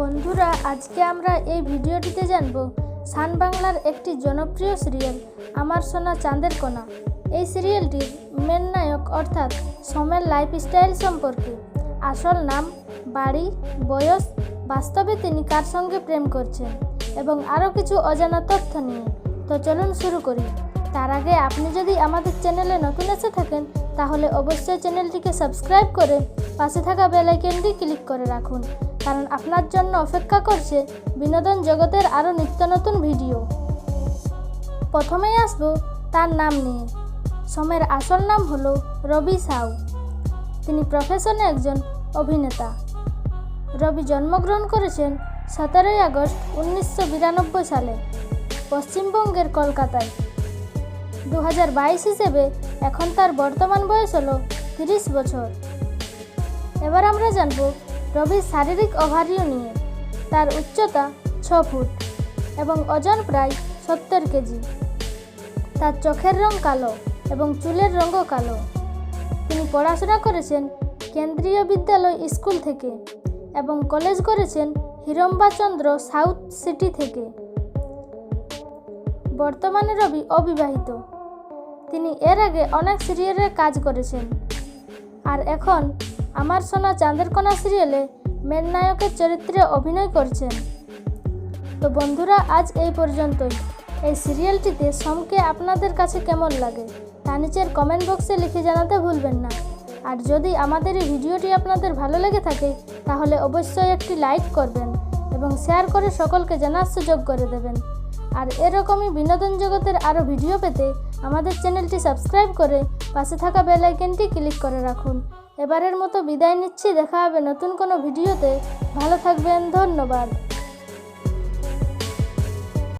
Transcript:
বন্ধুরা, আজকে আমরা এই ভিডিওটিতে জানব সান বাংলার একটি জনপ্রিয় সিরিয়াল, আমার সোনা চাঁদের কোনা এই সিরিয়ালটির মেন নায়ক অর্থাৎ সোমের লাইফস্টাইল সম্পর্কে। আসল নাম, বাড়ি, বয়স, বাস্তবে তিনি কার সঙ্গে প্রেম করছেন এবং আরও কিছু অজানা তথ্য নিয়ে। তো চলুন শুরু করি। তার আগে আপনি যদি আমাদের চ্যানেলে নতুন এসে থাকেন, তাহলে অবশ্যই চ্যানেলটিকে সাবস্ক্রাইব করে পাশে থাকা বেল আইকনটি ক্লিক করে রাখুন। কারণ আপনার জন্য অপেক্ষা করছে বিনোদন জগতের আরও নিত্য নতুন ভিডিও। প্রথমেই আসব তার নাম নিয়ে। সোমের আসল নাম হলো রবি সাউ। তিনি প্রফেশনে একজন অভিনেতা। রবি জন্মগ্রহণ করেছেন সতেরোই আগস্ট উনিশশো বিরানব্বই সালে, পশ্চিমবঙ্গের কলকাতায়। দু বাইশ হিসেবে এখন তার বর্তমান বয়স হলো তিরিশ বছর। এবার আমরা জানব রবির শারীরিক ওভারিও নিয়ে। তার উচ্চতা ছ ফুট এবং ওজন প্রায় সত্তর কেজি। তার চোখের রং কালো এবং চুলের রঙও কালো। তিনি পড়াশোনা করেছেন কেন্দ্রীয় বিদ্যালয় স্কুল থেকে এবং কলেজ করেছেন হিরম্বাচন্দ্র সাউথ সিটি থেকে। বর্তমানে রবি অবিবাহিত। তিনি এর আগে অনেক সিরিয়ালে কাজ করেছেন। আর এখন আমার সোনা চাঁদের কোনা সিরিয়ালে মেন নায়কের চরিত্রে অভিনয় করছেন। তো বন্ধুরা, আজ এই পর্যন্তই। এই সিরিয়ালটিতে সোমকে আপনাদের কাছে কেমন লাগে, তা নিচের কমেন্ট বক্সে লিখে জানাতে ভুলবেন না। আর যদি আমাদের এই ভিডিওটি আপনাদের ভালো লেগে থাকে, তাহলে অবশ্যই একটি লাইক করবেন এবং শেয়ার করে সকলকে জানার সুযোগ করে দেবেন। আর এরকমই বিনোদন জগতের আরও ভিডিও পেতে আমাদের চ্যানেলটি সাবস্ক্রাইব করে পাশে থাকা বেল আইকনটি ক্লিক করে রাখুন। এবারের মতো বিদায় নিচ্ছি দেখা হবে নতুন কোনো ভিডিওতে। ভালো থাকবেন ধন্যবাদ।